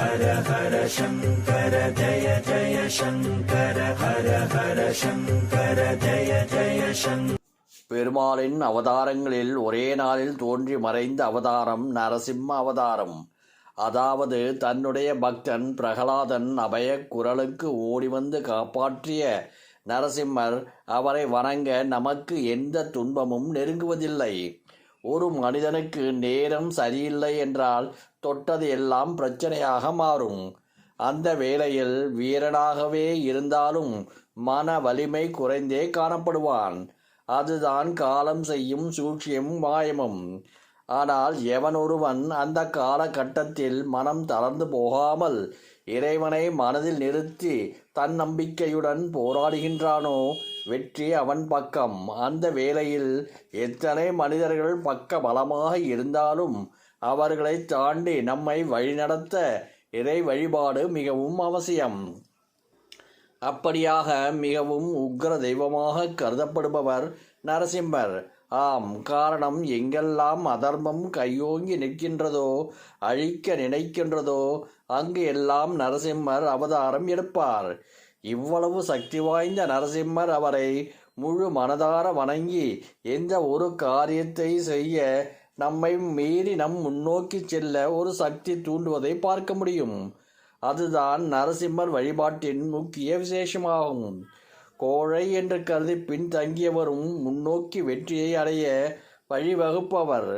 ஹர ஹர சங்கர ஜய ஜய சங்கர ஹர ஹர சங்கர ஜய ஜய சங்கர பெருமாளின் அவதாரங்களில் ஒரே நாளில் தோன்றி மறைந்த அவதாரம் நரசிம்ம அவதாரம். அதாவது தன்னுடைய பக்தன் பிரகலாதன் அபய குரலுக்கு ஓடிவந்து காப்பாற்றிய நரசிம்மர் அவரை வணங்க நமக்கு எந்த துன்பமும் நெருங்குவதில்லை. ஒரு மனிதனுக்கு நேரம் சரியில்லை என்றால் தொட்டது எல்லாம் பிரச்சனையாக மாறும். அந்த வேளையில் வீரனாகவே இருந்தாலும் மன வலிமை குறைந்தே காணப்படுவான். அதுதான் காலம் செய்யும் சூழ்ச்சியும் மாயமும். ஆனால் எவன் ஒருவன் அந்த காலகட்டத்தில் மனம் தளர்ந்து போகாமல் இறைவனை மனதில் நிறுத்தி தன் நம்பிக்கையுடன் போராடுகின்றானோ வெற்றி அவன் பக்கம். அந்த வேளையில் எத்தனை மனிதர்கள் பக்க பலமாக இருந்தாலும் அவர்களை தாண்டி நம்மை வழிநடத்த இறை வழிபாடு மிகவும் அவசியம். அப்படியாக மிகவும் உக்ர தெய்வமாக கருதப்படுபவர் நரசிம்மர். ஆம் காரணம் எங்கெல்லாம் அதர்மம் கையோங்கி நிற்கின்றதோ அழிக்க நினைக்கின்றதோ அங்கு எல்லாம் நரசிம்மர் அவதாரம் எடுப்பார். இவ்வளவு சக்தி வாய்ந்த நரசிம்மர் அவரை முழு மனதார வணங்கி எந்த ஒரு காரியத்தை செய்ய நம்மை மீறி நம் முன்னோக்கி செல்ல ஒரு சக்தி தூண்டுவதை பார்க்க முடியும். அதுதான் நரசிம்மர் வழிபாட்டின் முக்கிய விசேஷமாகும். கோழை என்று கருதி பின்தங்கியவரும் முன்னோக்கி வெற்றியை அடைய வழிவகுப்பவர்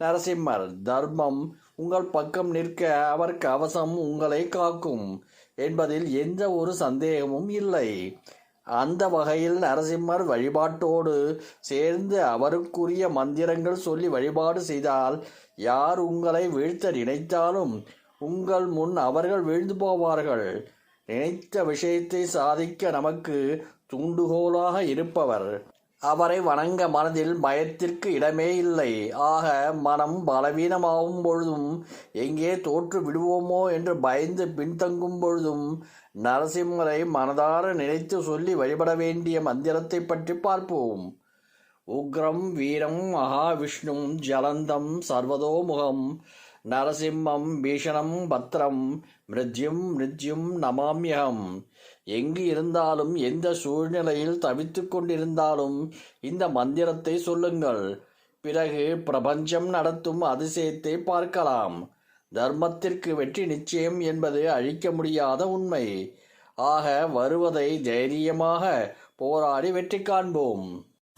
நரசிம்மர். தர்மம் உங்கள் பக்கம் நிற்க அவர் கவசம் உங்களை காக்கும். என்பதில் எந்த ஒரு சந்தேகமும் இல்லை. அந்த வகையில் நரசிம்மர் வழிபாட்டோடு சேர்ந்து அவருக்குரிய மந்திரங்கள் சொல்லி வழிபாடு செய்தால் யார் உங்களை வீழ்த்த நினைத்தாலும் உங்கள் முன் அவர்கள் வீழ்ந்து போவார்கள். நினைத்த விஷயத்தை சாதிக்க நமக்கு தூண்டுகோலாக இருப்பவர். அவரை வணங்க மனதில் பயத்திற்கு இடமே இல்லை. ஆக மனம் பலவீனமாகும் பொழுதும் எங்கே தோற்று விடுவோமோ என்று பயந்து பின்தங்கும் பொழுதும் நரசிம்மரை மனதார நினைத்து சொல்லி வழிபட வேண்டிய மந்திரத்தை பற்றி பார்ப்போம். உக்ரம் வீரம் மகாவிஷ்ணும் ஜலந்தம் சர்வதோமுகம் நரசிம்மம் பீஷணம் பத்ரம் மிருத்யும் மிருத்யும் நமாமியகம். எங்கு இருந்தாலும் எந்த சூழ்நிலையில் தவித்து கொண்டிருந்தாலும் இந்த மந்திரத்தை சொல்லுங்கள். பிறகு பிரபஞ்சம் நடத்தும் அதிசயத்தை பார்க்கலாம். தர்மத்திற்கு வெற்றி நிச்சயம் என்பது அழிக்க முடியாத உண்மை. ஆக வருவதை தைரியமாக போராடி வெற்றி காண்போம்.